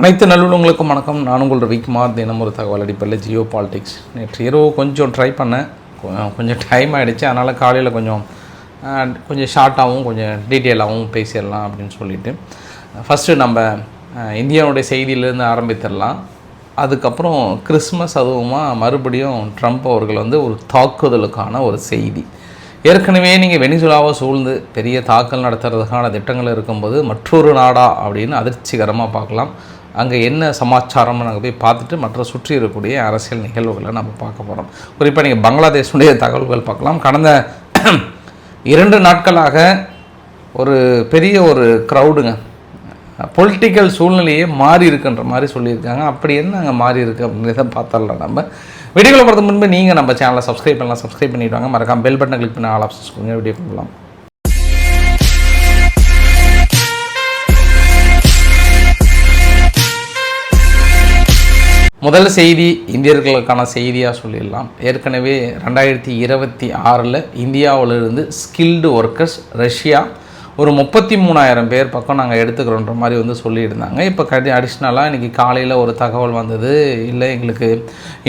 அனைத்து நல்லுள்ளவங்களுக்கும் வணக்கம். நான் உங்கள் ரவிக்குமார் தினம் ஒரு தகவல் அடிப்படையில் ஜியோ பாலிடிக்ஸ். நேற்று இரவு கொஞ்சம் ட்ரை பண்ணேன். கொஞ்சம் டைம் ஆகிடுச்சு அதனால் காலையில் கொஞ்சம் கொஞ்சம் ஷார்ட்டாகவும் கொஞ்சம் டீட்டெயிலாகவும் பேசிடலாம் அப்படின்னு சொல்லிட்டு. ஃபஸ்ட்டு நம்ம இந்தியாவுடைய செய்தியிலேருந்து ஆரம்பித்திடலாம். அதுக்கப்புறம் கிறிஸ்மஸ் அதுவுமா மறுபடியும் ட்ரம்ப் அவர்கள் வந்து ஒரு தாக்குதலுக்கான ஒரு செய்தி. ஏற்கனவே நீங்கள் வெனிசுலாவை சூழ்ந்து பெரிய தாக்கல் நடத்துறதுக்கான திட்டங்கள் இருக்கும்போது மற்றொரு நாடா அப்படின்னு அதிர்ச்சிகரமாக பார்க்கலாம். அங்கே என்ன சமாச்சாரம்னு நாங்கள் போய் பார்த்துட்டு மற்ற சுற்றி இருக்கக்கூடிய அரசியல் நிகழ்வுகளை நம்ம பார்க்க போகிறோம் குறிப்பாக நீங்கள் பங்களாதேஷுடைய தகவல்கள் பார்க்கலாம். கடந்த இரண்டு நாட்களாக ஒரு பெரிய ஒரு க்ரௌடுங்க பொலிட்டிக்கல் சூழ்நிலையே மாறி இருக்குன்ற மாதிரி சொல்லியிருக்காங்க. அப்படி என்ன அங்கே மாறி இருக்கு அப்படின்றத பார்த்தரலாம் நம்ம. வீடியோவில் போகிறதுக்கு முன்பு நீங்கள் நம்ம சேனலை சப்ஸ்கிரைப் பண்ணலாம். சப்ஸ்கிரைப் பண்ணிவிடுவாங்க மறக்காம பெல் பட்டனை கிளிக் பண்ணி ஆல் ஆப்ஷன்ஸ் கொடுங்க. வீடியோ பண்ணலாம் முதல் செய்தி இந்தியர்களுக்கான செய்தியாக சொல்லிடலாம். ஏற்கனவே ரெண்டாயிரத்தி இருபத்தி ஆறில் இந்தியாவிலிருந்து ஸ்கில்டு ஒர்க்கர்ஸ் ரஷ்யா ஒரு முப்பத்தி மூணாயிரம் பேர் பக்கம் நாங்கள் எடுத்துக்கிறோன்ற மாதிரி வந்து சொல்லியிருந்தாங்க. இப்போ கடி அடிஷ்னலாக இன்றைக்கி காலையில் ஒரு தகவல் வந்தது. இல்லை எங்களுக்கு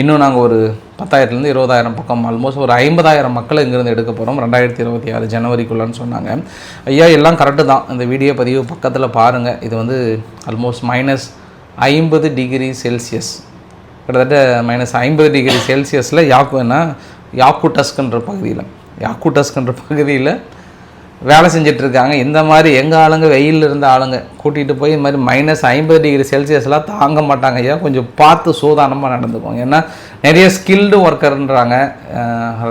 இன்னும் நாங்கள் ஒரு பத்தாயிரத்துலேருந்து இருபதாயிரம் பக்கம் ஆல்மோஸ்ட் ஒரு ஐம்பதாயிரம் மக்கள் இங்கேருந்து எடுக்க போகிறோம் ரெண்டாயிரத்தி இருபத்தி ஆறு ஜனவரிக்குள்ளன்னு சொன்னாங்க. ஐயா எல்லாம் கரெக்டு தான். இந்த வீடியோ பதிவு பக்கத்தில் பாருங்கள் இது வந்து ஆல்மோஸ்ட் மைனஸ் ஐம்பது டிகிரி செல்சியஸ் கிட்டத்தட்ட மைனஸ் ஐம்பது டிகிரி செல்சியஸில் யாக்குன்னா யாக்குட்டஸ்குன்ற பகுதியில் யாக்குட்டஸ்குன்ற பகுதியில் வேலை செஞ்சிட்ருக்காங்க இந்த மாதிரி எங்கள் ஆளுங்க வெயிலில் இருந்த ஆளுங்க கூட்டிகிட்டு போய் இந்த மாதிரி மைனஸ் ஐம்பது டிகிரி செல்சியஸ்லாம் தாங்க மாட்டாங்க. ஐயா கொஞ்சம் பார்த்து சூதானமாக நடந்துக்கோங்க. ஏன்னா நிறைய ஸ்கில்டு ஒர்க்கர்ன்றாங்க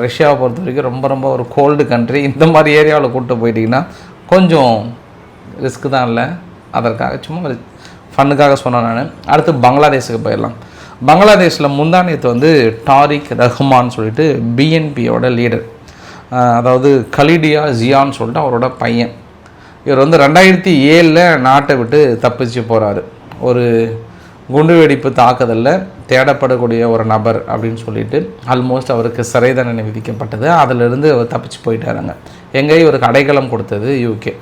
ரஷ்யாவை பொறுத்த வரைக்கும் ரொம்ப ரொம்ப ஒரு கோல்டு கண்ட்ரி இந்த மாதிரி ஏரியாவில் கூப்பிட்டு போயிட்டிங்கன்னா கொஞ்சம் ரிஸ்க்கு தான் இல்லை. அதற்காக சும்மா ஒரு ஃபன்னுக்காக சொன்னேன் நான். அடுத்து பங்களாதேஷுக்கு போயிடலாம். பங்களாதேஷில் முந்தானியத்து வந்து டாரிக் ரஹ்மான் சொல்லிட்டு பிஎன்பியோட லீடர் அதாவது கலிடியா ஜியான்னு சொல்லிட்டு அவரோட பையன். இவர் வந்து ரெண்டாயிரத்தி ஏழில் நாட்டை விட்டு தப்பிச்சு போகிறாரு ஒரு குண்டுவெடிப்பு தாக்குதலில் தேடப்படக்கூடிய ஒரு நபர் அப்படின்னு சொல்லிட்டு ஆல்மோஸ்ட் அவருக்கு சிறை தண்டனை விதிக்கப்பட்டது. அதிலிருந்து அவர் தப்பிச்சு போயிட்டாருங்க எங்கே இவருக்கு அடைக்கலம் கொடுத்தது யூகே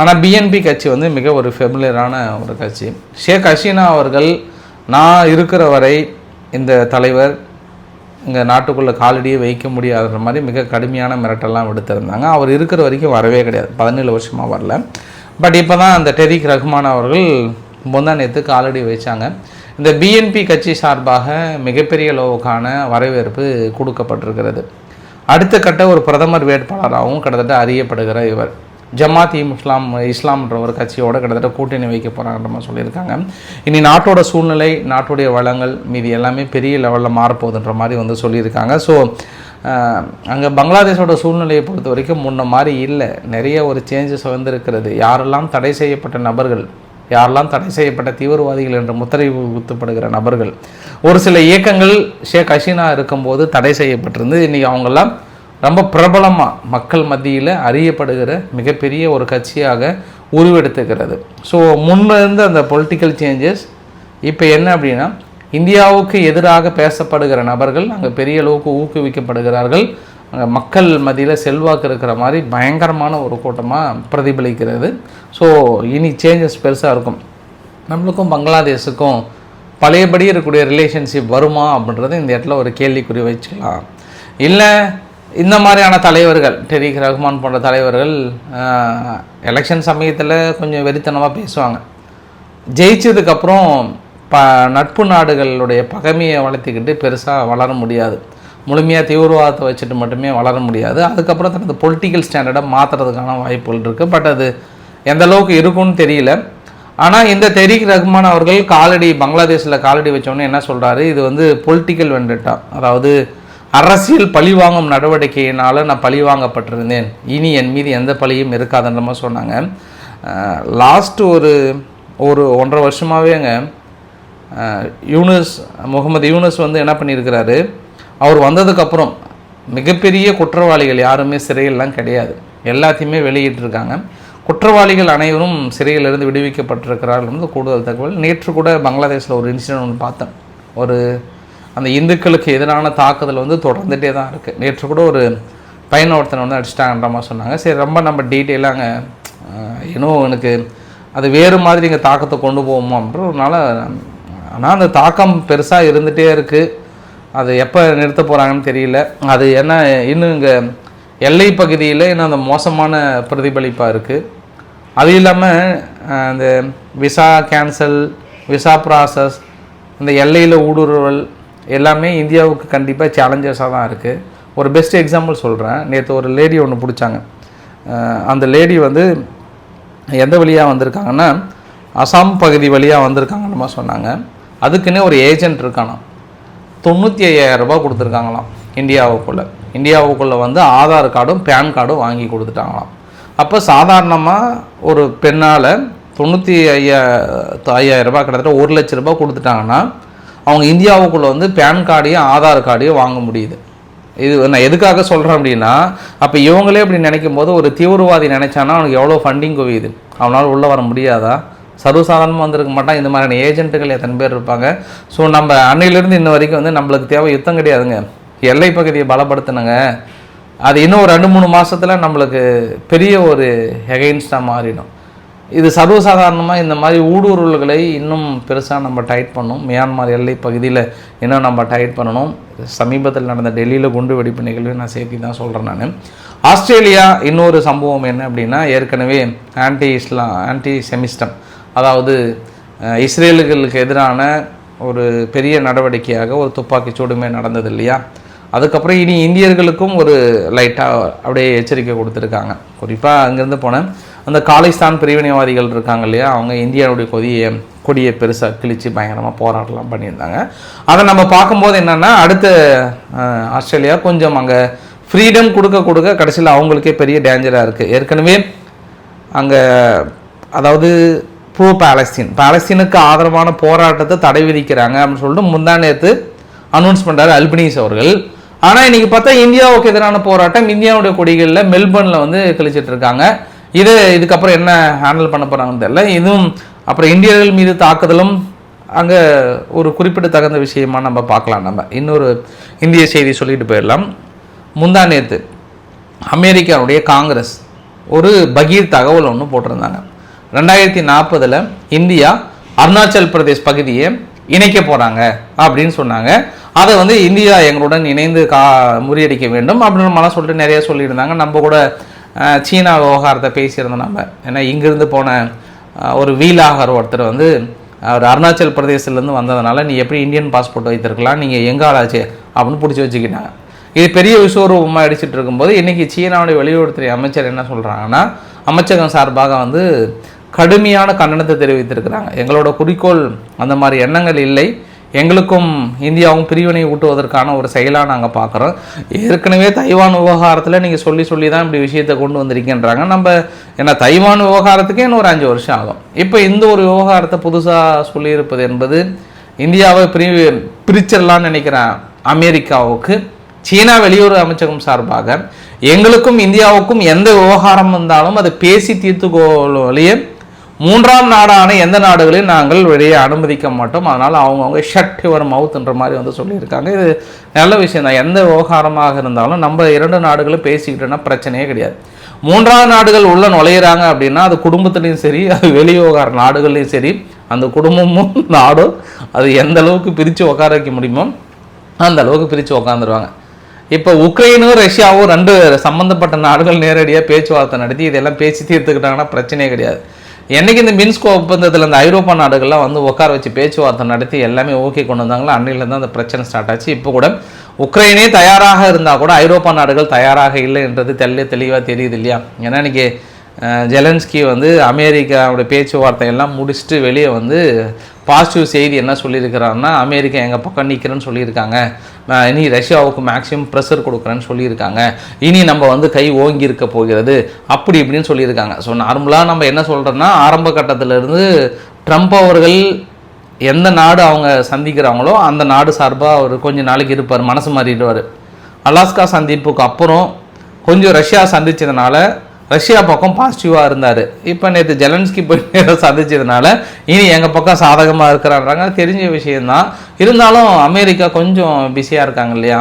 ஆனால் பிஎன்பி கட்சி வந்து மிக ஒரு ஃபெமிலியரான ஒரு கட்சி. ஷேக் ஹசீனா அவர்கள் நான் இருக்கிற வரை இந்த தலைவர் இங்கே நாட்டுக்குள்ளே காலடியே வைக்க முடியாதுன்ற மாதிரி மிக கடுமையான மிரட்டெல்லாம் விடுத்திருந்தாங்க. அவர் இருக்கிற வரைக்கும் வரவே கிடையாது. பதினேழு வருஷமாக வரல. பட் இப்போ தான் அந்த டெரிக் ரஹ்மான் அவர்கள் முந்தா நேற்று காலடி வைச்சாங்க. இந்த பிஎன்பி கட்சி சார்பாக மிகப்பெரிய அளவுக்கான வரவேற்பு கொடுக்கப்பட்டிருக்கிறது. அடுத்த கட்ட ஒரு பிரதமர் வேட்பாளராகவும் கிட்டத்தட்ட அறியப்படுகிற இவர். ஜமாத் இஸ்லாம் இஸ்லாம்ன்ற ஒரு கட்சியோட கிட்டத்தட்ட கூட்டணி வைக்க போகிறாங்கன்ற மாதிரி சொல்லியிருக்காங்க. இனி நாட்டோட சூழ்நிலை நாட்டுடைய வளங்கள் மீதி எல்லாமே பெரிய லெவலில் மாறப்போகுதுன்ற மாதிரி வந்து சொல்லியிருக்காங்க. ஸோ அங்கே பங்களாதேஷோட சூழ்நிலையை பொறுத்த வரைக்கும் முன்ன மாதிரி இல்லை. நிறைய ஒரு சேஞ்சஸ் வந்திருக்கிறது. யாரெல்லாம் தடை செய்யப்பட்ட நபர்கள் யாரெல்லாம் தடை செய்யப்பட்ட தீவிரவாதிகள் என்ற முத்திரை குத்தப்படுகிற நபர்கள் ஒரு சில இயக்கங்கள் ஷேக் ஹசீனா இருக்கும்போது தடை செய்யப்பட்டிருந்து இன்றைக்கி அவங்கெல்லாம் ரொம்ப பிரபலமாக மக்கள் மத்தியில் அறியப்படுகிற மிகப்பெரிய ஒரு கட்சியாக உருவெடுத்துக்கிறது. ஸோ முன்ன இருந்த அந்த பொலிட்டிக்கல் சேஞ்சஸ் இப்போ என்ன அப்படின்னா இந்தியாவுக்கு எதிராக பேசப்படுகிற நபர்கள் அங்கே பெரிய அளவுக்கு ஊக்குவிக்கப்படுகிறார்கள். அங்கே மக்கள் மத்தியில் செல்வாக்கு இருக்கிற மாதிரி பயங்கரமான ஒரு கூட்டமாக பிரதிபலிக்கிறது. ஸோ இனி சேஞ்சஸ் பெருசாக இருக்கும். நம்மளுக்கும் பங்களாதேஷுக்கும் பழையபடி இருக்கக்கூடிய ரிலேஷன்ஷிப் வருமா அப்படின்றத இந்த இடத்துல ஒரு கேள்விக்குறி வச்சுக்கலாம். இல்லை இந்த மாதிரியான தலைவர்கள் டெரிக் ரஹ்மான் போன்ற தலைவர்கள் எலெக்ஷன் சமயத்தில் கொஞ்சம் வெறித்தனமாக பேசுவாங்க. ஜெயிச்சதுக்கப்புறம் ப நட்பு நாடுகளுடைய பகைமையை வளர்த்திக்கிட்டு பெருசாக வளர முடியாது. முழுமையாக தீவிரவாதத்தை வச்சுட்டு மட்டுமே வளர முடியாது. அதுக்கப்புறம் தனது பொலிட்டிக்கல் ஸ்டாண்டர்டை மாற்றுறதுக்கான வாய்ப்புகள் இருக்குது பட் அது எந்த அளவுக்கு இருக்கும்னு தெரியல. ஆனால் இந்த தெரீக் ரஹ்மான் அவர்கள் காலடி பங்களாதேஷில் காலடி வச்சோன்னே என்ன சொல்கிறாரு இது வந்து பொலிட்டிக்கல் வெண்டட்டா அதாவது அரசியல் பழிவாங்கும் நடவடிக்கையினால் நான் பழிவாங்கப்பட்டிருந்தேன் இனி என் மீது எந்த பழியும் இருக்காதுன்ற சொன்னாங்க. லாஸ்ட்டு ஒரு ஒரு ஒன்றரை வருஷமாகவேங்க யூனஸ் முகமது யூனஸ் வந்து என்ன பண்ணியிருக்கிறாரு? அவர் வந்ததுக்கப்புறம் மிகப்பெரிய குற்றவாளிகள் யாருமே சிறையிலலாம் கிடையாது. எல்லாத்தையுமே வெளியிட்டிருக்காங்க. குற்றவாளிகள் அனைவரும் சிறையிலிருந்து விடுவிக்கப்பட்டிருக்கிறார்கள் வந்து கூடுதல் தகவல். நேற்று கூட பங்களாதேஷில் ஒரு இன்சிடென்ட் ஒன்று பார்த்தேன். ஒரு அந்த இந்துக்களுக்கு எதிரான தாக்குதல் வந்து தொடர்ந்துகிட்டே தான் இருக்குது நேற்று கூட ஒரு பையனை ஒருத்தனை வந்து அடிச்சிட்டாங்கன்ற மாதிரி சொன்னாங்க. சரி ரொம்ப நம்ம டீட்டெயிலாக அங்கே இன்னும் எனக்கு அது வேறு மாதிரி இங்கே தாக்கத்தை கொண்டு போகுமோன்றதுனால ஆனால் அந்த தாக்கம் பெருசாக இருந்துகிட்டே இருக்குது அது எப்போ நிறுத்த போகிறாங்கன்னு தெரியல. அது என்ன இன்னும் இங்கே எல்லை பகுதியில் இன்னும் அந்த மோசமான பிரதிபலிப்பாக இருக்குது அது இல்லாமல் அந்த விசா கேன்சல் விசா ப்ராசஸ் இந்த எல்லையில் ஊடுருவல் எல்லாமே இந்தியாவுக்கு கண்டிப்பாக சேலஞ்சஸாக தான் இருக்குது ஒரு பெஸ்ட் எக்ஸாம்பிள் சொல்கிறேன் நேற்று ஒரு லேடி ஒன்று பிடிச்சாங்க. அந்த லேடி வந்து எந்த வழியாக வந்திருக்காங்கன்னா அசாம் பகுதி வழியாக வந்திருக்காங்கன்னு சொன்னாங்க. அதுக்குன்னே ஒரு ஏஜென்ட் இருக்கானாம். தொண்ணூற்றி ஐயாயிரம் ரூபாய் கொடுத்துருக்காங்களாம் இந்தியாவுக்குள்ளே. இந்தியாவுக்குள்ளே வந்து ஆதார் கார்டும் பேன் கார்டும் வாங்கி கொடுத்துட்டாங்களாம். அப்போ சாதாரணமாக ஒரு பெண்ணால் தொண்ணூற்றி ஐயா ஐயாயிரரூபா கிட்டத்தட்ட ஒரு லட்ச ரூபா கொடுத்துட்டாங்கன்னா அவங்க இந்தியாவுக்குள்ளே வந்து பேன் கார்டையும் ஆதார் கார்டையும் வாங்க முடியுது. இது நான் எதுக்காக சொல்கிறேன் அப்படின்னா அப்போ இவங்களே அப்படி நினைக்கும் போது ஒரு தீவிரவாதி நினைச்சானா அவனுக்கு எவ்வளோ ஃபண்டிங் குவியுது? அவனால் உள்ளே வர முடியாதா? சர்வசாதாரணமாக வந்திருக்க மாட்டான். இந்த மாதிரியான ஏஜென்ட்டுகள் எத்தனை பேர் இருப்பாங்க? ஸோ நம்ம அன்னையிலேருந்து இன்ன வரைக்கும் வந்து நம்மளுக்கு தேவை யுத்தம் கிடையாதுங்க. எல்லை பகுதியை பலப்படுத்தினுங்க அது இன்னும் ஒரு ரெண்டு மூணு மாதத்தில் நம்மளுக்கு பெரிய ஒரு எகெயின்ஸ்டாக மாறிடும். இது சர்வசாதாரணமாக இந்த மாதிரி ஊடுருவல்களை இன்னும் பெருசாக நம்ம டைட் பண்ணணும். மியான்மர் எல்லை பகுதியில் இன்னும் நம்ம டைட் பண்ணணும். சமீபத்தில் நடந்த டெல்லியில் குண்டு வெடிப்பு நிகழ்வு நான் சேர்த்து தான் சொல்கிறேன் நான். ஆஸ்திரேலியா இன்னொரு சம்பவம் என்ன அப்படின்னா ஏற்கனவே ஆன்டி இஸ்லாம் ஆன்டி செமிஸ்டம் அதாவது இஸ்ரேலுகளுக்கு எதிரான ஒரு பெரிய நடவடிக்கையாக ஒரு துப்பாக்கி சூடுமே நடந்தது இல்லையா? அதுக்கப்புறம் இனி இந்தியர்களுக்கும் ஒரு லைட்டாக அப்படியே எச்சரிக்கை கொடுத்துருக்காங்க. குறிப்பாக அங்கேருந்து போனேன். அந்த காலிஸ்தான் பிரிவினைவாதிகள் இருக்காங்க இல்லையா அவங்க இந்தியாவுடைய கொடியை கொடியை பெருசாக கிழிச்சு பயங்கரமாக போராட்டம்லாம் பண்ணியிருந்தாங்க. அதை நம்ம பார்க்கும்போது என்னென்னா அடுத்த ஆஸ்திரேலியா கொஞ்சம் அங்கே ஃப்ரீடம் கொடுக்க கொடுக்க கடைசியில் அவங்களுக்கே பெரிய டேஞ்சராக இருக்குது ஏற்கனவே அங்கே அதாவது ப்ரோ பாலஸ்தீன் பாலஸ்தீனுக்கு ஆதரவான போராட்டத்தை தடை விதிக்கிறாங்க அப்படின்னு சொல்லிட்டு முந்தா நேத்து அனௌன்ஸ் பண்ணுறாரு அல்பனீஸ் அவர்கள். ஆனால் இன்றைக்கி பார்த்தா இந்தியாவுக்கு எதிரான போராட்டம் இந்தியாவுடைய கொடிகளில் மெல்பர்னில் வந்து கழிச்சிட்டு இருக்காங்க. இது இதுக்கப்புறம் என்ன ஹேண்டில் பண்ண போகிறாங்கன்னு தெரியல. இதுவும் அப்புறம் இந்தியர்கள் மீது தாக்குதலும் அங்கே ஒரு குறிப்பிடத்தகுந்த விஷயமா நம்ம பார்க்கலாம். நம்ம இன்னொரு இந்திய செய்தி சொல்லிட்டு போயிடலாம். முந்தா நேற்று அமெரிக்காவுடைய காங்கிரஸ் ஒரு பகீர் தகவல் ஒன்று போட்டிருந்தாங்க. ரெண்டாயிரத்தி நாற்பதில் இந்தியா அருணாச்சல் பிரதேஷ் பகுதியை இணைக்க போகிறாங்க அப்படின்னு சொன்னாங்க. அதை வந்து இந்தியா எங்களுடன் இணைந்து கா முறியடிக்க வேண்டும் அப்படின்னு மன சொல்லிட்டு நிறைய சொல்லியிருந்தாங்க. நம்ம கூட சீனா விவகாரத்தை பேசியிருந்தோம் நம்ம. ஏன்னா இங்கிருந்து போன ஒரு வீலாகர் ஒருத்தர் வந்து அவர் அருணாச்சல் பிரதேசத்துலேருந்து வந்ததுனால நீ எப்படி இந்தியன் பாஸ்போர்ட் வைத்திருக்கலாம்? நீங்கள் எங்கே ஆளாச்சு? அப்படின்னு பிடிச்சி வச்சுக்கிட்டாங்க. இது பெரிய விஸ்வரூபமாக அடிச்சிட்டு இருக்கும்போது இன்றைக்கி சீனாவுடைய வெளியுறவுத்துறை அமைச்சர் என்ன சொல்கிறாங்கன்னா அமைச்சகம் சார்பாக வந்து கடுமையான கண்டனத்தை தெரிவித்திருக்கிறாங்க. எங்களோட குறிக்கோள் அந்த மாதிரி எண்ணங்கள் இல்லை. எங்களுக்கும் இந்தியாவும் பிரிவினை ஊட்டுவதற்கான ஒரு செயலாக நாங்கள் பார்க்குறோம் ஏற்கனவே தைவான் விவகாரத்தில் நீங்கள் சொல்லி சொல்லி தான் இப்படி விஷயத்தை கொண்டு வந்திருக்கின்றாங்க. நம்ம ஏன்னா தைவான் விவகாரத்துக்கே இன்னும் ஒரு அஞ்சு வருஷம் ஆகும். இப்போ இந்த ஒரு விவகாரத்தை புதுசாக சொல்லியிருப்பது என்பது இந்தியாவை பிரி பிரிச்சிடலாம்னு நினைக்கிறேன் அமெரிக்காவுக்கு சீனா வெளியுறவு அமைச்சகம் சார்பாக எங்களுக்கும் இந்தியாவுக்கும் எந்த விவகாரம் வந்தாலும் அதை பேசி தீர்த்துக்கோலையே மூன்றாம் நாடான எந்த நாடுகளையும் நாங்கள் வெளியே அனுமதிக்க மாட்டோம்? அதனால் அவங்கவுங்க ஷட் யுவர் மவுத்ன்ற மாதிரி வந்து சொல்லியிருக்காங்க. இது நல்ல விஷயம் தான் எந்த விவகாரமாக இருந்தாலும் நம்ம இரண்டு நாடுகளும் பேசிக்கிட்டோன்னா பிரச்சனையே கிடையாது. மூன்றாவது நாடுகள் உள்ளே நுழையிறாங்க அப்படின்னா அது குடும்பத்துலேயும் சரி அது வெளி விவகார நாடுகள்லையும் சரி அந்த குடும்பமும் நாடும் அது எந்த அளவுக்கு பிரித்து உட்கார வைக்க முடியுமோ அந்த அளவுக்கு பிரித்து உட்காந்துருவாங்க இப்போ உக்ரைனும் ரஷ்யாவும் ரெண்டு சம்மந்தப்பட்ட நாடுகள் நேரடியாக பேச்சுவார்த்தை நடத்தி இதெல்லாம் பேசி தீர்த்துக்கிட்டாங்கன்னா பிரச்சனையே கிடையாது. என்னைக்கு இந்த மின்ஸ்கோ ஒப்பந்தத்தில் இந்த ஐரோப்பா நாடுகள்லாம் வந்து உட்கார வச்சு பேச்சுவார்த்தை நடத்தி எல்லாமே ஓகே கொண்டு வந்தாங்களோ அன்னையிலேருந்து அந்த பிரச்சனை ஸ்டார்ட் ஆச்சு. இப்போ கூட உக்ரைனே தயாராக இருந்தால் கூட ஐரோப்பா நாடுகள் தயாராக இல்லை என்றது தெல்ல தெளிவாக தெரியுது இல்லையா? ஏன்னா இன்றைக்கி ஜெலன்ஸ்கி வந்து அமெரிக்காவுடைய பேச்சுவார்த்தை எல்லாம் முடிச்சுட்டு வெளியே வந்து பாசிட்டிவ் செய்தி என்ன சொல்லியிருக்கிறாருன்னா அமெரிக்கா எங்கள் பக்கம் நிற்கிறேன்னு சொல்லியிருக்காங்க. இனி ரஷ்யாவுக்கு மேக்ஸிமம் ப்ரெஷர் கொடுக்குறேன்னு சொல்லியிருக்காங்க. இனி நம்ம வந்து கை ஓங்கி இருக்க போகிறது. அப்படி இப்படின்னு சொல்லியிருக்காங்க. ஸோ நார்மலாக நம்ம என்ன சொல்கிறோன்னா ஆரம்ப கட்டத்திலிருந்து ட்ரம்ப் அவர்கள் எந்த நாடு அவங்க சந்திக்கிறாங்களோ அந்த நாடு சார்பாக அவர் கொஞ்சம் நாளைக்கு இருப்பார் மனசு மாறிடுவார். அலாஸ்கா சந்திப்புக்கு அப்புறம் கொஞ்சம் ரஷ்யா சந்திச்சதுனால ரஷ்யா பக்கம் பாசிட்டிவாக இருந்தார். இப்போ நேற்று ஜெலன்ஸ்கி போய் சந்திச்சதுனால இனி எங்கள் பக்கம் சாதகமாக இருக்கிறான்றாங்க. தெரிஞ்ச விஷயந்தான் இருந்தாலும் அமெரிக்கா கொஞ்சம் பிஸியாக இருக்காங்க இல்லையா?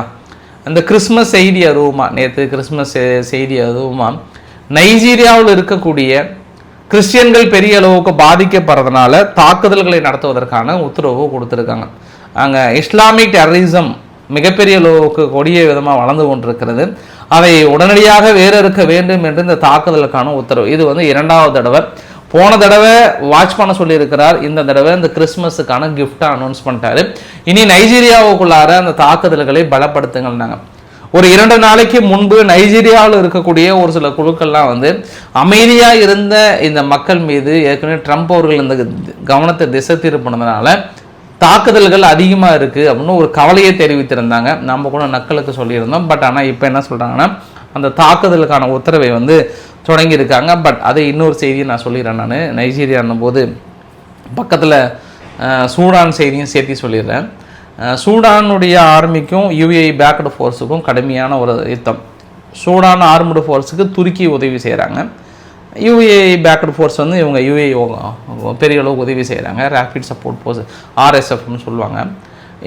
அந்த கிறிஸ்மஸ் செய்தி அதுவுமா? நேற்று கிறிஸ்மஸ் செய்தி அதுவுமா? நைஜீரியாவில் இருக்கக்கூடிய கிறிஸ்டியன்கள் பெரிய அளவுக்கு பாதிக்கப்படுறதுனால தாக்குதல்களை நடத்துவதற்கான உத்தரவு கொடுத்துருக்காங்க. அங்கே இஸ்லாமிக் டெரரிசம் மிகப்பெரிய அளவுக்கு கொடிய விதமாக வளர்ந்து கொண்டிருக்கிறது. அவை உடனடியாக வேறு இருக்க வேண்டும் என்று இந்த தாக்குதலுக்கான உத்தரவு. இது வந்து இரண்டாவது தடவை. போன தடவை வாட்ச் பண்ண சொல்லியிருக்கிறார் இந்த தடவை இந்த கிறிஸ்மஸுக்கான கிஃப்டை அனௌன்ஸ் பண்ணிட்டாரு. இனி நைஜீரியாவுக்குள்ளார அந்த தாக்குதல்களை பலப்படுத்துங்கள்னாங்க ஒரு இரண்டு நாளைக்கு முன்பு நைஜீரியாவில் இருக்கக்கூடிய ஒரு சில குழுக்கள்லாம் வந்து அமைதியாக இருந்த இந்த மக்கள் மீது ஏற்கனவே ட்ரம்ப் அவர்கள் இந்த கவனத்தை திசை திருப்பினதுனால தாக்குதல்கள் அதிகமாக இருக்குது அப்படின்னு ஒரு கவலையை தெரிவித்திருந்தாங்க. நம்ம கூட நக்களுக்கு சொல்லியிருந்தோம். பட் ஆனால் இப்போ என்ன சொல்கிறாங்கன்னா அந்த தாக்குதலுக்கான உத்தரவை வந்து தொடங்கியிருக்காங்க. பட் அதை இன்னொரு செய்தியை நான் சொல்லிடுறேன் நான். நைஜீரியான்னும் போது பக்கத்தில் சூடான் செய்தியும் சேர்த்து சொல்லிடுறேன். சூடானுடைய ஆர்மிக்கும் யூஏஇ பேக்கடு ஃபோர்ஸுக்கும் கடுமையான ஒரு யுத்தம். சூடான் ஆர்முடு ஃபோர்ஸுக்கு துருக்கி உதவி செய்கிறாங்க யூஏஐ பேக்கடு ஃபோர்ஸ் வந்து இவங்க யூஏ பெரிய அளவுக்கு உதவி செய்கிறாங்க ரேபிட் சப்போர்ட் ஃபோர்ஸ் ஆர்எஸ்எஃப்னு சொல்லுவாங்க.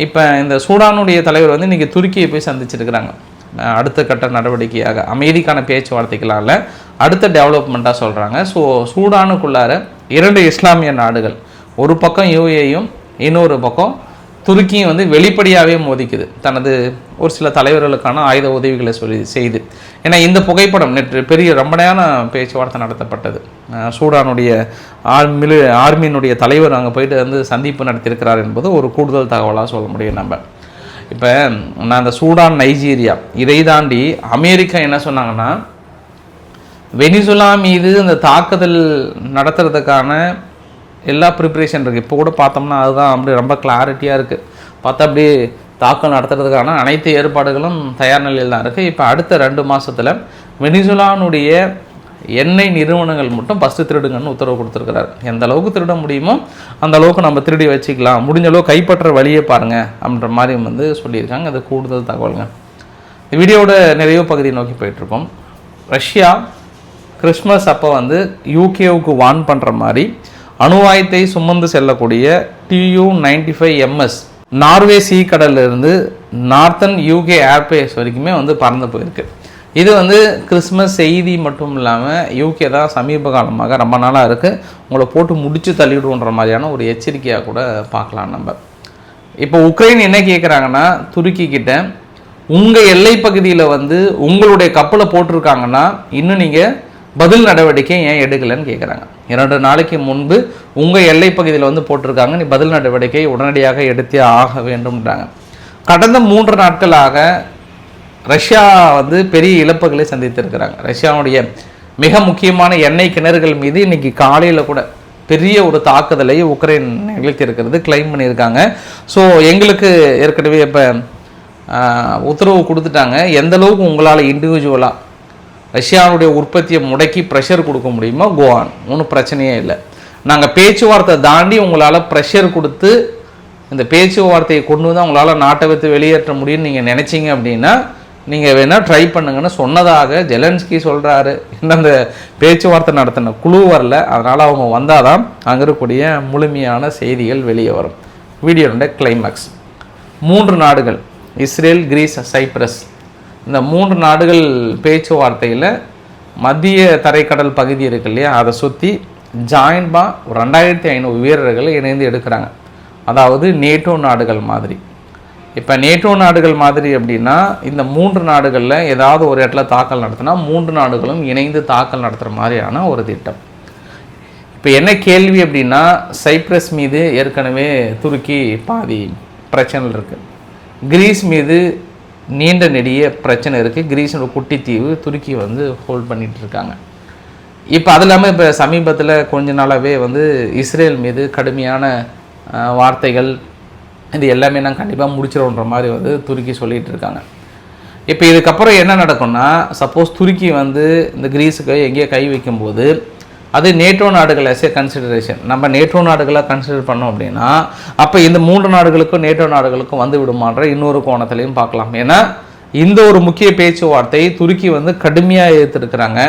இப்போ இந்த சூடானுடைய தலைவர் வந்து இன்றைக்கி துருக்கியை போய் சந்திச்சிருக்கிறாங்க. அடுத்த கட்ட நடவடிக்கையாக அமைதிக்கான பேச்சுவார்த்தைகளால் இல்லை அடுத்த டெவலப்மெண்ட்டாக சொல்கிறாங்க ஸோ சூடானுக்குள்ளார இரண்டு இஸ்லாமிய நாடுகள் ஒரு பக்கம் யூஏயும் இன்னொரு பக்கம் துருக்கியும் வந்து வெளிப்படையாகவே மோதிக்குது. தனது ஒரு சில தலைவர்களுக்கான ஆயுத உதவிகளை சொல்லி செய்து. ஏன்னா இந்த புகைப்படம் நேற்று பெரிய ரொம்ப நேரம் பேச்சுவார்த்தை நடத்தப்பட்டது. சூடானுடைய ஆர்மிலு ஆர்மியினுடைய தலைவர் அங்கே போயிட்டு வந்து சந்திப்பு நடத்தியிருக்கிறார் என்பது ஒரு கூடுதல் தகவலாக சொல்ல முடியும் நம்ம. இப்போ நான் அந்த சூடான் நைஜீரியா இதை தாண்டி அமெரிக்கா என்ன சொன்னாங்கன்னா வெனிசுலா மீது இந்த தாக்குதல் நடத்துறதுக்கான எல்லா ப்ரிப்பரேஷன் இருக்குது இப்போ கூட பார்த்தோம்னா அதுதான் அப்படி ரொம்ப கிளாரிட்டியாக இருக்குது பார்த்தா அப்படியே தாக்கல் நடத்துறதுக்கான அனைத்து ஏற்பாடுகளும் தயார் நிலையில் தான் இருக்குது இப்போ அடுத்த ரெண்டு மாதத்தில் வெனிசுலானுடைய எண்ணெய் நிறுவனங்கள் மட்டும் ஃபஸ்ட்டு திருடுங்கன்னு உத்தரவு கொடுத்துருக்கிறார். எந்த அளவுக்கு திருட முடியுமோ அந்த அளவுக்கு நம்ம திருடி வச்சுக்கலாம். முடிஞ்ச அளவு கைப்பற்ற வழியை பாருங்கள் அப்படின்ற மாதிரி வந்து சொல்லியிருக்காங்க. அது கூடுதல் தகவலுங்க. இந்த வீடியோவோட நிறைவு பகுதியை நோக்கி போயிட்டுருக்கோம். ரஷ்யா கிறிஸ்மஸ் அப்போ வந்து யூகேவுக்கு வான் பண்ணுற மாதிரி அணுவாயத்தை சுமந்து செல்லக்கூடிய Tu ninety five MS Norway sea கடல்ல நார்த்தன் யூகே ஏர்பேஸ் வரைக்குமே வந்து பறந்து போயிருக்கு. இது வந்து கிறிஸ்மஸ் செய்தி மட்டும் இல்லாமல் யூகே தான் சமீப காலமாக ரொம்ப நாளாக இருக்குது உங்களை போட்டு முடித்து தள்ளிவிடுன்ற மாதிரியான ஒரு எச்சரிக்கையாக கூட பார்க்கலாம் நம்ம. இப்போ உக்ரைன் என்ன கேட்குறாங்கன்னா துருக்கி கிட்ட உங்கள் எல்லை பகுதியில் வந்து உங்களுடைய கப்பலை போட்டிருக்காங்கன்னா இன்னும் நீங்கள் பதில் நடவடிக்கை ஏன் எடுக்கலைன்னு கேட்குறாங்க இரண்டு நாளைக்கு முன்பு உங்கள் எல்லை பகுதியில் வந்து போட்டிருக்காங்க. நீ பதில் நடவடிக்கை உடனடியாக எடுத்தே ஆக வேண்டும்ன்றாங்க. கடந்த மூன்று நாட்களாக ரஷ்யா வந்து பெரிய இழப்புகளை சந்தித்திருக்கிறாங்க. ரஷ்யாவுடைய மிக முக்கியமான எண்ணெய் கிணறுகள் மீது இன்னைக்கு காலையில் கூட பெரிய ஒரு தாக்குதலை உக்ரைன் நிகழ்த்தியிருக்கிறது கிளைம் பண்ணியிருக்காங்க. ஸோ எங்களுக்கு ஏற்கனவே இப்போ உத்தரவு கொடுத்துட்டாங்க. எந்த அளவுக்கு உங்களால் இண்டிவிஜுவலாக ரஷ்யாவுடைய உற்பத்தியை முடக்கி ப்ரெஷர் கொடுக்க முடியுமோ? கோவான். ஒன்றும் பிரச்சனையே இல்லை. நாங்கள் பேச்சுவார்த்தை தாண்டி உங்களால் ப்ரெஷர் கொடுத்து இந்த பேச்சுவார்த்தையை கொண்டு வந்து உங்களால் நாட்டை விட்டு வெளியேற்ற முடியும்னு நீங்கள் நினச்சிங்க அப்படின்னா நீங்கள் வேணால் ட்ரை பண்ணுங்கன்னு சொன்னதாக ஜெலன்ஸ்கி சொல்கிறாரு இன்னும் அந்த பேச்சுவார்த்தை நடத்தின குழு வரல. அதனால் அவங்க வந்தால் தான் அங்கே இருக்கக்கூடிய முழுமையான செய்திகள் வெளியே வரும். வீடியோனுடைய கிளைமேக்ஸ் மூன்று நாடுகள் இஸ்ரேல் கிரீஸ் சைப்ரஸ். இந்த மூன்று நாடுகள் பேச்சுவார்த்தையில் மத்திய தரைக்கடல் பகுதி இருக்கு இல்லையா? அதை சுற்றி ஜாயின்பாக ஒரு ரெண்டாயிரத்தி ஐநூறு வீரர்களை இணைந்து எடுக்கிறாங்க. அதாவது நேட்டோ நாடுகள் மாதிரி. இப்போ நேட்டோ நாடுகள் மாதிரி அப்படின்னா இந்த மூன்று நாடுகளில் ஏதாவது ஒரு இடத்துல தாக்கல் நடத்தினா மூன்று நாடுகளும் இணைந்து தாக்கல் நடத்துகிற மாதிரியான ஒரு திட்டம். இப்போ என்ன கேள்வி அப்படின்னா சைப்ரஸ் மீது ஏற்கனவே துருக்கி பாதி பிரச்சனை இருக்குது கிரீஸ் மீது நீண்ட நெடிய பிரச்சனை இருக்குது கிரீஸோட குட்டி தீவு துருக்கி வந்து ஹோல்ட் பண்ணிகிட்டு இருக்காங்க இப்போ அது இல்லாமல் இப்போ சமீபத்தில் கொஞ்ச நாளாகவே வந்து இஸ்ரேல் மீது கடுமையான வார்த்தைகள் இது எல்லாமே நான் கண்டிப்பாக முடிச்சிடன்ற மாதிரி வந்து துருக்கி சொல்லிகிட்டு இருக்காங்க இப்போ இதுக்கப்புறம் என்ன நடக்கும்னா சப்போஸ் துருக்கி வந்து இந்த கிரீஸுக்கு எங்கேயோ கை வைக்கும்போது அது நேட்டோ நாடுகள் எஸ் ஏ கன்சிடரேஷன் நம்ம நேட்டோ நாடுகளாக கன்சிடர் பண்ணோம் அப்படின்னா அப்போ இந்த மூன்று நாடுகளுக்கும் நேட்டோ நாடுகளுக்கும் வந்து விடுமான்ற இன்னொரு கோணத்திலையும் பார்க்கலாம். ஏன்னா இந்த ஒரு முக்கிய பேச்சுவார்த்தை துருக்கி வந்து கடுமையாக எதிர்த்திருக்கிறாங்க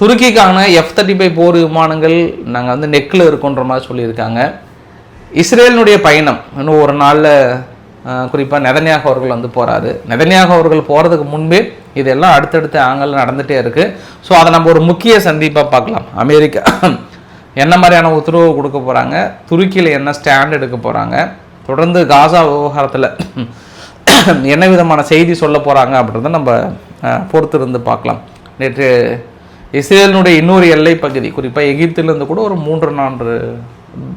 துருக்கிக்கான எஃப் தேர்ட்டி ஃபைவ் போர் விமானங்கள் நாங்கள் வந்து நெக்கில் இருக்கோன்ற மாதிரி சொல்லியிருக்காங்க. இஸ்ரேலினுடைய பயணம் இன்னும் ஒரு நாளில் குறிப்பாக நெதன்யாக அவர்கள் வந்து போகிறாரு நெதன்யாக அவர்கள் போகிறதுக்கு முன்பே இதெல்லாம் அடுத்தடுத்த ஆங்கிள் நடந்துகிட்டே இருக்குது ஸோ அதை நம்ம ஒரு முக்கிய சந்திப்பாக பார்க்கலாம். அமெரிக்கா. என்ன மாதிரியான உத்தரவு கொடுக்க போகிறாங்க துருக்கியில் என்ன ஸ்டாண்ட் எடுக்க போகிறாங்க தொடர்ந்து காசா விவகாரத்தில் என்ன விதமான செய்தி சொல்ல போகிறாங்க அப்படின்றத நம்ம பொறுத்து பொறுத்திருந்து பார்க்கலாம். நேற்று இஸ்ரேலினுடைய இன்னொரு எல்லை பகுதி குறிப்பாக எகிப்திலிருந்து கூட ஒரு மூன்று நான்கு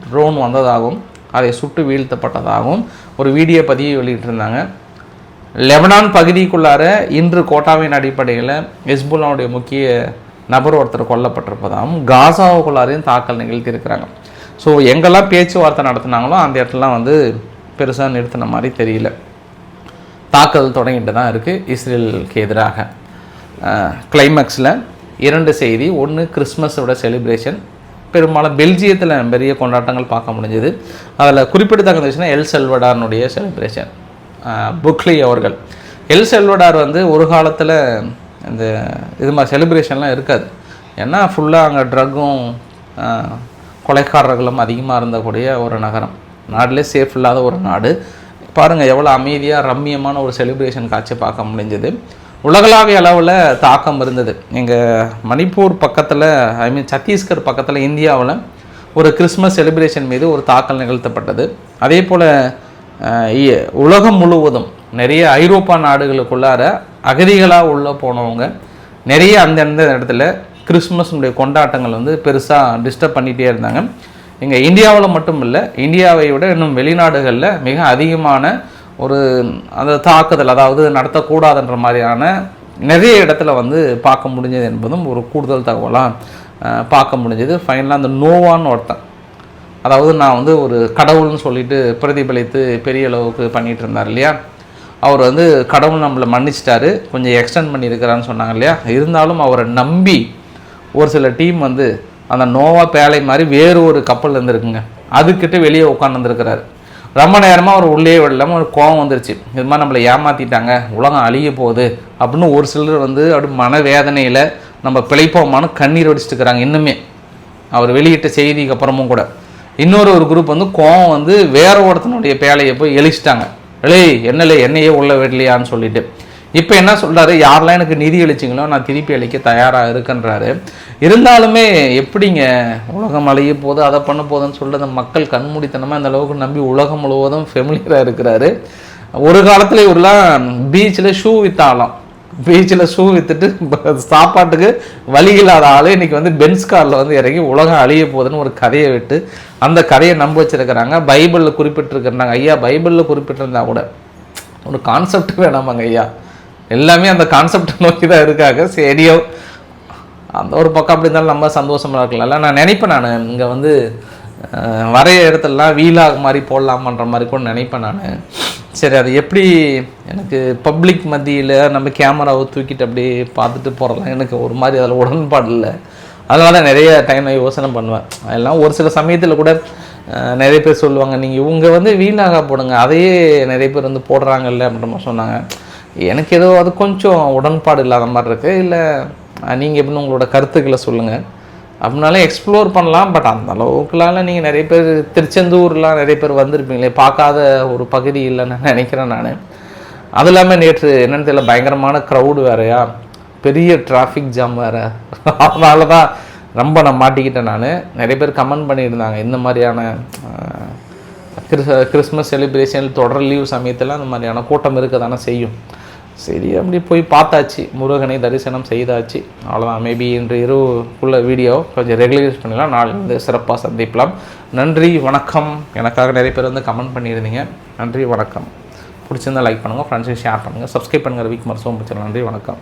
ட்ரோன் வந்ததாகவும் அதை சுட்டு வீழ்த்தப்பட்டதாகவும் ஒரு வீடியோ பதிவு வெளியிட்டிருந்தாங்க. லெபனான் பகுதிக்குள்ளார இன்று கோட்டாவின் அடிப்படையில் ஹெஸ்புல்லாவுடைய முக்கிய நபர் ஒருத்தர் கொல்லப்பட்டிருப்பதாகவும் காசாவுக்குள்ளாரையும் தாக்கல் நிகழ்த்தியிருக்கிறாங்க ஸோ எங்கெல்லாம் பேச்சுவார்த்தை நடத்தினாங்களோ அந்த இடத்துலலாம் வந்து பெருசாக நிறுத்தின மாதிரி தெரியல. தாக்கல் தொடங்கிட்டு தான் இருக்குது இஸ்ரேலுக்கு எதிராக. கிளைமேக்ஸில் இரண்டு செய்தி. ஒன்று கிறிஸ்மஸோட செலிப்ரேஷன் பெரும்பாலும் பெல்ஜியத்தில் பெரிய கொண்டாட்டங்கள் பார்க்க முடிஞ்சது. அதில் குறிப்பிடத்தக்க விஷயம்னா எல் செல்வடானுடைய செலிப்ரேஷன் புக்லி அவர்கள். எல் செல்வடார் வந்து ஒரு காலத்தில் இந்த இது மாதிரி செலிப்ரேஷன்லாம் இருக்காது. ஏன்னா ஃபுல்லாக அங்கே ட்ரக்கும் கொலைக்காரர்களும் அதிகமாக இருந்தக்கூடிய ஒரு நகரம். நாட்டிலே சேஃப் இல்லாத ஒரு நாடு. பாருங்கள் எவ்வளோ அமைதியாக ரம்மியமான ஒரு செலிப்ரேஷன் காட்சி பார்க்க முடிஞ்சது. உலகளாவிய அளவில் தாக்கம் இருந்தது. எங்கள் மணிப்பூர் பக்கத்தில் ஐ மீன் சத்தீஸ்கர் பக்கத்தில் இந்தியாவில் ஒரு கிறிஸ்மஸ் செலிப்ரேஷன் மீது ஒரு தாக்கல் நிகழ்த்தப்பட்டது. அதே போல் உலகம் முழுவதும் நிறைய ஐரோப்பா நாடுகளுக்குள்ளார அகதிகளாக உள்ளே போனவங்க நிறைய அந்தந்த இடத்துல கிறிஸ்மஸ்னுடைய கொண்டாட்டங்கள் வந்து பெருசாக டிஸ்டர்ப் பண்ணிகிட்டே இருந்தாங்க. இங்கே இந்தியாவில் மட்டும் இல்லை இந்தியாவை விட இன்னும் வெளிநாடுகளில் மிக அதிகமான ஒரு அந்த தாக்குதல் அதாவது நடத்தக்கூடாதுன்ற மாதிரியான நிறைய இடத்துல வந்து பார்க்க முடிஞ்சது என்பதும் ஒரு கூடுதல் தகவலாக பார்க்க முடிஞ்சது. ஃபைனலாக அந்த நோவான்னு ஒருத்தன் அதாவது நான் வந்து ஒரு கடவுள்னு சொல்லிட்டு பிரதிபலித்து பெரிய அளவுக்கு பண்ணிட்டு இருந்தார் இல்லையா? அவர் வந்து கடவுள் நம்மளை மன்னிச்சிட்டாரு கொஞ்சம் எக்ஸ்டெண்ட் பண்ணியிருக்கிறான்னு சொன்னாங்க இல்லையா? இருந்தாலும் அவரை நம்பி ஒரு சில டீம் வந்து அந்த நோவா பேலை மாதிரி வேறு ஒரு கப்பல் இருந்திருக்குங்க. அதுக்கிட்ட வெளியே உட்காந்துருக்கிறாரு ரொம்ப நேரமாக அவர் உள்ளே விடலாமல் ஒரு கோவம் வந்துருச்சு. இது மாதிரி நம்மளை ஏமாற்றிட்டாங்க உலகம் அழிய போகுது அப்படின்னு ஒரு சிலர் வந்து அப்படி மனவேதனையில் நம்ம பிழைப்போமான்னு கண்ணீர் வடிச்சிட்டு இருக்கிறாங்க இன்னுமே. அவர் வெளியிட்ட செய்திக்கு அப்புறமும் கூட. இன்னொரு ஒரு குரூப் வந்து கோவம் வந்து வேற ஒருத்தனுடைய பேழையை போய் எழிச்சிட்டாங்க லே என்னலே என்னையே உள்ள விடலையான்னு சொல்லிட்டு. இப்போ என்ன சொல்கிறாரு யாரெல்லாம் எனக்கு நிதி அளிச்சிங்களோ நான் திருப்பி அளிக்க தயாராக இருக்குன்றாரு. இருந்தாலுமே எப்படிங்க உலகம் அழிய போகுது அதை பண்ண போகுதுன்னு சொல்லிட்டு அந்த மக்கள் கண்மூடித்தனமாக அந்த அளவுக்கு நம்பி உலகம் முழுவதும் ஃபெமிலியராக இருக்கிறாரு. ஒரு காலத்தில் இவரெல்லாம் பீச்சில் ஷூ வித்தாலாம் பீச்சில் ஷூ வித்துட்டு சாப்பாட்டுக்கு வழி இல்லாத ஆள் இன்றைக்கி வந்து பென்ஸ் காரில் வந்து இறங்கி உலகம் அழிய போகுதுன்னு ஒரு கதையை விட்டு அந்த கதையை நம்ப வச்சிருக்கிறாங்க. பைபிளில் குறிப்பிட்டிருக்கிறாங்க. ஐயா பைபிளில் குறிப்பிட்டிருந்தா கூட ஒரு கான்செப்ட் வேணாமாங்க ஐயா. எல்லாமே அந்த கான்செப்டை நோக்கி தான் இருக்காங்க. சரியோ அந்த ஒரு பக்கம் அப்படி இருந்தாலும் நம்ம சந்தோஷமாக இருக்கலாம்ல நான் நினைப்பேன் நான். இங்கே வந்து வரைய இடத்துலலாம் வீலாக மாதிரி போடலாமான்ற மாதிரி கூட நினைப்பேன் நான். சரி அது எப்படி எனக்கு பப்ளிக் மத்தியில் நம்ம கேமராவை தூக்கிட்டு அப்படியே பார்த்துட்டு போகிறலாம் எனக்கு ஒரு மாதிரி அதில் உடன்பாடு இல்லை. அதனால தான் நிறைய டைம் நான் யோசனை பண்ணுவேன். அதெல்லாம் ஒரு சில சமயத்தில் கூட நிறைய பேர் சொல்லுவாங்க நீங்கள் இவங்க வந்து வீணாக போடுங்க. அதையே நிறைய பேர் வந்து போடுறாங்கல்ல அப்படின்ற மாதிரி சொன்னாங்க. எனக்கு ஏதோ அது கொஞ்சம் உடன்பாடு இல்லாத மாதிரி இருக்குது இல்லை நீங்கள் எப்படின்னு உங்களோட கருத்துக்களை சொல்லுங்கள் அப்படின்னாலும் எக்ஸ்ப்ளோர் பண்ணலாம். பட் அந்த அளவுக்குலாம் நீங்கள் நிறைய பேர் திருச்செந்தூர்லாம் நிறைய பேர் வந்திருப்பீங்களே பார்க்காத ஒரு பகுதி இல்லைன்னு நினைக்கிறேன் நான். அது இல்லாமல் நேற்று என்னென்னு தெரியல பயங்கரமான க்ரௌடு வேறையா? பெரிய டிராஃபிக் ஜாம் வேறு. அதனால தான் ரொம்ப நான் மாட்டிக்கிட்டேன் நான். நிறைய பேர் கமெண்ட் பண்ணியிருந்தாங்க. இந்த மாதிரியான கிறிஸ் கிறிஸ்மஸ் செலிப்ரேஷன் தொடர் லீவ் சமயத்தில் அந்த மாதிரியான கூட்டம் இருக்க தானே செய்யும். சரி அப்படி போய் பார்த்தாச்சு. முருகனை தரிசனம் செய்தாச்சு. அவ்வளோதான் மேபி இன்று இரவுக்குள்ள வீடியோ கொஞ்சம் ரெகுலரைஸ் பண்ணலாம் நாளை வந்து சிறப்பாக சந்திக்கலாம் நன்றி வணக்கம். எனக்காக நிறைய பேர் வந்து கமெண்ட் பண்ணியிருந்தீங்க. நன்றி வணக்கம். பிடிச்சிருந்தால் லைக் பண்ணுங்கள் ஃப்ரெண்ட்ஸுக்கு ஷேர் பண்ணுங்கள் சப்ஸ்கிரைப் பண்ணுங்கள் ரவிக்குமார் சோம்பச்சல் நன்றி வணக்கம்.